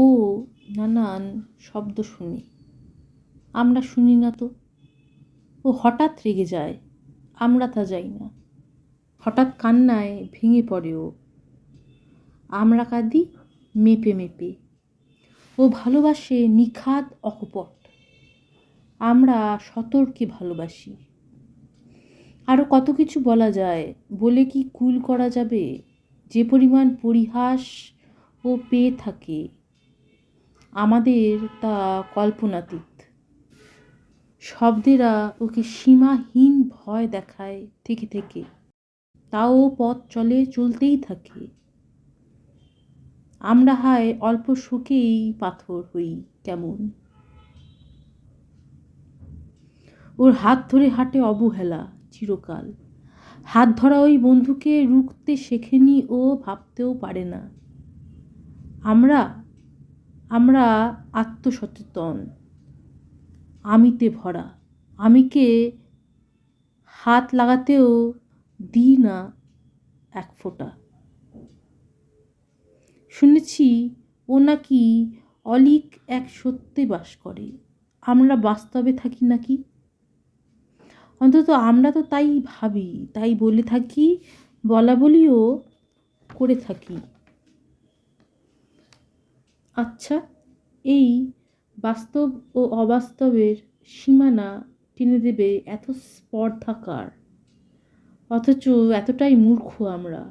ও নানান শব্দ শুনি। আমরা শুনি না তো। ও হঠাৎ রেগে যায়। আমরা তা যাই না। হঠাৎ কান্নায় ভেঙে পড়ে ও। আমরা কাঁদি মেপে মেপে। ও ভালোবাসে নিখাত অকপট। আমরা সতর্কে ভালোবাসি। আরও কত কিছু বলা যায়। বলে কি কুল করা যাবে? যে পরিমাণ পরিহাস ও পেয়ে থাকে। আমাদের তা কল্পনাতীত। শব্দেরা ওকে সীমাহীন ভয় দেখায় থেকে থেকে। তাও পথ চলে চলতেই থাকে। আমরা হায় অল্প সুখেই পাথর হই কেমন। ওর হাত ধরে হাঁটে অবহেলা চিরকাল। হাত ধরা ওই বন্ধুকে রুখতে শেখেনি ও ভাবতেও পারে না। আমরা আমরা আত্মসচেতন। আমিতে ভরা। আমিকে হাত লাগাতেও দিই না এক ফোঁটা। শুনেছি ও নাকি অলিক এক সত্যে বাস করে। আমরা বাস্তবে থাকি নাকি? অন্তত আমরা তো তাই ভাবি, তাই বলে থাকি, বলা বলিও করে থাকি। আচ্ছা এই বাস্তব ও অবাস্তবের সীমানা টেনে দেবে এত স্পর্ধাকার অথচ এতটাই মূর্খ আমরা।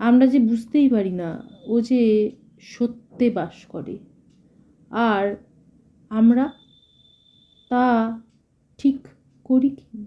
আমরা যে বুঝতেই পারি না ও যে সত্যে বাস করে। আর আমরা তা ঠিক করি কি?